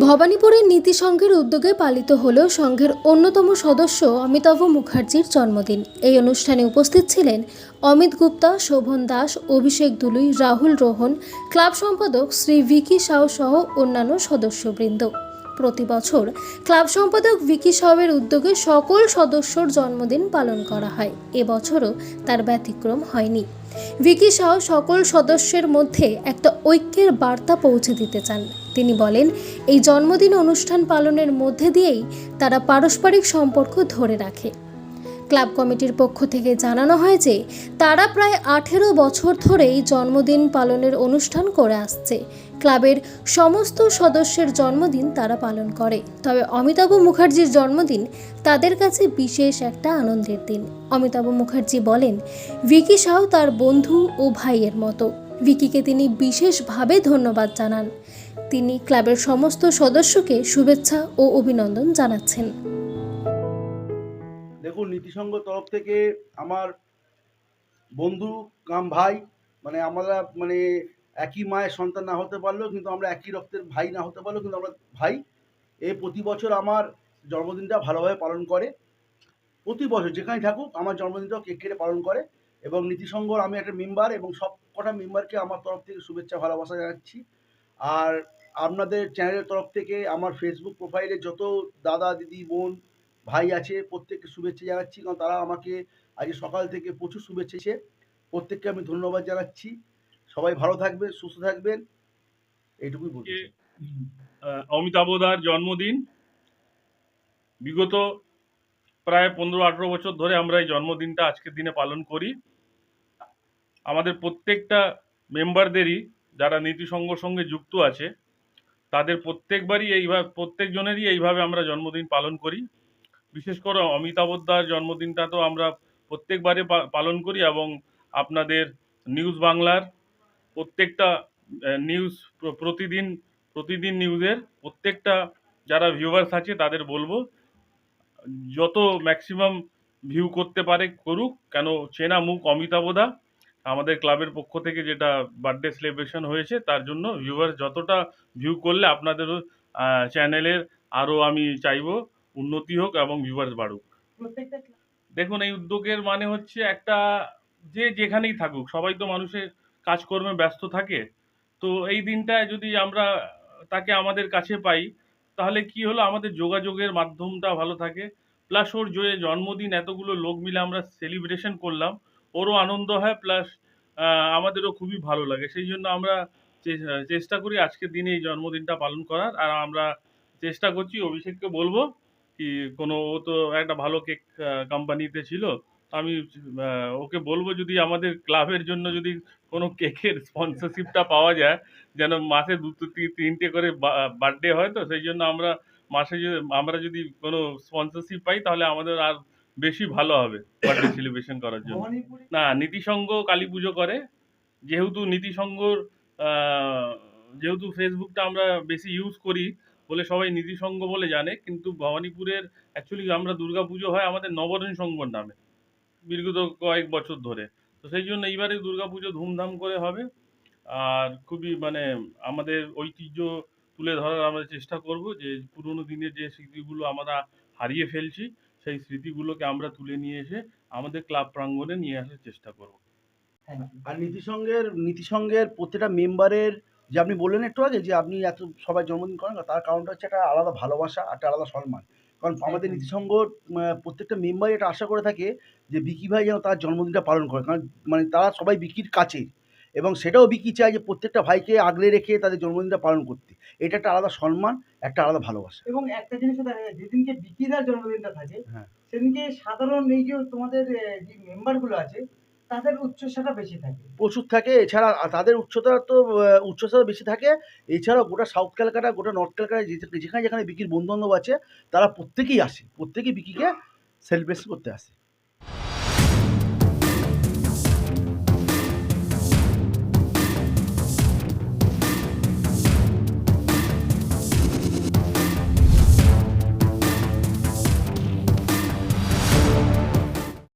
ভবানীপুরের নীতি সংঘের উদ্যোগে পালিত হল সংঘের অন্যতম সদস্য অমিতাভ মুখার্জির জন্মদিন। এই অনুষ্ঠানে উপস্থিত ছিলেন অমিত গুপ্তা, শোভন দাস, অভিষেক দুলুই, রাহুল রোহন, ক্লাব সম্পাদক শ্রী ভিকি সাউ সহ অন্যান্য সদস্যবৃন্দ। প্রতি বছর ক্লাব সম্পাদক ভিকি সাউয়ের উদ্যোগে সকল সদস্যর জন্মদিন পালন করা হয়। এবছরও তার ব্যতিক্রম হয়নি। ভিকি সাউ সকল সদস্যের মধ্যে একটা ঐক্যের বার্তা পৌঁছে দিতে চান। তিনি বলেন, এই জন্মদিন অনুষ্ঠান পালনের মধ্যে দিয়েই তারা পারস্পরিক সম্পর্ক ধরে রাখে। ক্লাব কমিটির পক্ষ থেকে জানানো হয় যে, তারা প্রায় আঠেরো বছর ধরেই জন্মদিন পালনের অনুষ্ঠান করে আসছে। ক্লাবের সমস্ত সদস্যের জন্মদিন তারা পালন করে। তবে অমিতাভ মুখার্জির জন্মদিন তাদের কাছে বিশেষ একটা আনন্দের দিন। অমিতাভ মুখার্জি বলেন, ভিকি সাউ তার বন্ধু ও ভাইয়ের মতো। ভিকিকে তিনি বিশেষভাবে ধন্যবাদ জানান। তিনি ক্লাবের সমস্ত সদস্যকে শুভেচ্ছা ও অভিনন্দন জানাচ্ছেন। দেখুন নীতিসংঘ তরফ থেকে আমার বন্ধু কাম ভাই মানে আমরা মানে একই মায়ের সন্তান না হতে পারলেও কিন্তু আমরা একই রক্তের ভাই না হতে পারলেও কিন্তু আমরা ভাই। এ প্রতি বছর আমার জন্মদিনটা ভালোভাবে পালন করে। প্রতি বছর যেখানে থাকুক আমার জন্মদিনটাও কেক কেটে পালন করে এবং নীতিসংঘর আমি একটা মেম্বার এবং সব কটা মেম্বারকে আমার তরফ থেকে শুভেচ্ছা, ভালোবাসা জানাচ্ছি। আর আপনাদের চ্যানেলের তরফ থেকে আমার ফেসবুক প্রোফাইলে যত দাদা, দিদি, বোন, ভাই আছে প্রত্যেককে শুভেচ্ছা জানাচ্ছি। কারণ তারা আমাকে আজ সকাল থেকে প্রচুর শুভেচ্ছা প্রত্যেককে আমি ধন্যবাদ জানাচ্ছি। সবাই ভালো থাকবেন সুস্থ থাকবেন। এইটুকুই বলছি। আজকে, আহ, অমিতাভদার জন্মদিন। বিগত প্রায় পনেরো আঠেরো বছর ধরে আমরা এই জন্মদিনটা আজকের দিনে পালন করি। আমাদের প্রত্যেকটা মেম্বারদেরই যারা নীতিসংঘ সঙ্গে যুক্ত আছে তাদের প্রত্যেকবারই এইভাবে প্রত্যেকজনেরই এইভাবে আমরা জন্মদিন পালন করি। বিশেষ করে অমিতাভদার জন্মদিনটা তো আমরা প্রত্যেকবারে পালন করি এবং আপনাদের নিউজ বাংলার প্রত্যেকটা নিউজ প্রতিদিন প্রতিদিন নিউজের প্রত্যেকটা যারা ভিউয়ার্স আছে তাদের বলব যত ম্যাক্সিমাম ভিউ করতে পারে করুক কেন চেনা মুখ অমিতাভদা আমাদের ক্লাবের পক্ষ থেকে যেটা বার্থডে সেলিব্রেশন হয়েছে তার জন্য ভিউয়ার্স যতটা ভিউ করলে আপনাদেরও চ্যানেলের আরও আমি চাইব উন্নতি হোক এবং ভিউয়ার্স বাড়ুক। দেখুন এই উদ্যোগের মানে হচ্ছে একটা যে যেখানেই থাকুক সবাই তো মানুষের কাজকর্মে ব্যস্ত থাকে, তো এই দিনটায় যদি আমরা তাকে আমাদের কাছে পাই, তাহলে কি হলো? আমাদের যোগাযোগের মাধ্যমটা ভালো থাকে। প্লাস ওর যে জন্মদিন, এতগুলো লোক মিলে আমরা সেলিব্রেশন করলাম। ওরও আনন্দ হয় প্লাস আমাদেরও খুবই ভালো লাগে। সেই জন্য আমরা চেষ্টা করি আজকের দিনে এই জন্মদিনটা পালন করার। আর আমরা চেষ্টা করছি, অভিষেককে বলব, কি কোনো ও তো একটা ভালো কেক কোম্পানিতে ছিল। আমি ওকে বলব যদি আমাদের ক্লাবের জন্য যদি কোনো কেকের স্পন্সরশিপটা পাওয়া যায় যেন মাসে দু তিনটে করে বার্থডে হয় তো সেই জন্য আমরা মাসে যদি আমরা যদি কোনো স্পন্সরশিপ পাই তাহলে আমাদের আর বেশি ভালো হবে বার্থডে সেলিব্রেশন করার জন্য। না নীতিসংঘ কালী পুজো করে। যেহেতু নীতিসংঘর যেহেতু ফেসবুকটা আমরা বেশি ইউজ করি বলে সবাই নীতিসংঘ বলে জানে কিন্তু ভবানীপুরের অ্যাকচুয়ালি আমরা দুর্গা পুজো হয় আমাদের নবরণ সংঘর নামে। বিগত কয়েক বছর ধরে। তো সেই জন্য এইবারে দুর্গা পুজো ধুমধাম করে হবে। আর খুবই মানে আমাদের ঐতিহ্য তুলে ধরার আমরা চেষ্টা করব যে পুরোনো দিনের যে স্মৃতিগুলো আমরা হারিয়ে ফেলছি, সেই স্মৃতিগুলোকে আমরা তুলে নিয়ে এসে আমাদের ক্লাব প্রাঙ্গণে নিয়ে আসার চেষ্টা করব। আর নীতিসংঘের নীতিসংঘের প্রত্যেকটা মেম্বারের যে আপনি বললেন একটু আগে যে আপনি এত সবাই জন্মদিন করেন, তার কারণটা হচ্ছে একটা আলাদা ভালোবাসা, একটা আলাদা সম্মান। কারণ আমাদের নীতিসংঘ প্রত্যেকটা মেম্বারই এটা আশা করে থাকে যে বিকি ভাই যেন তার জন্মদিনটা পালন করে। কারণ মানে তারা সবাই বিকির কাছে এবং সেটাও বিকি চায় যে প্রত্যেকটা ভাইকে আগলে রেখে তাদের জন্মদিনটা পালন করতে। এটা একটা আলাদা সম্মান একটা আলাদা ভালোবাসা। এবং একটা জিনিসও দেখা যায় যেদিনকে বিকিদার জন্মদিনটা থাকে হ্যাঁ। সেদিনকে সাধারণ এই যে তোমাদের যে মেম্বারগুলো আছে তাদের উচ্চসাটা বেশি থাকে। প্রচুর থাকে, এছাড়া তাদের উচ্চতা তো উচ্চতা বেশি থাকে। এছাড়াও গোটা সাউথ ক্যালকাটা গোটা নর্থ ক্যালকাটা যেখানে যেখানে বিকির বন্ধু বান্ধব আছে, তারা প্রত্যেকেই আসে, প্রত্যেকেই বিক্রিকে সেলিব্রেশন করতে আসে।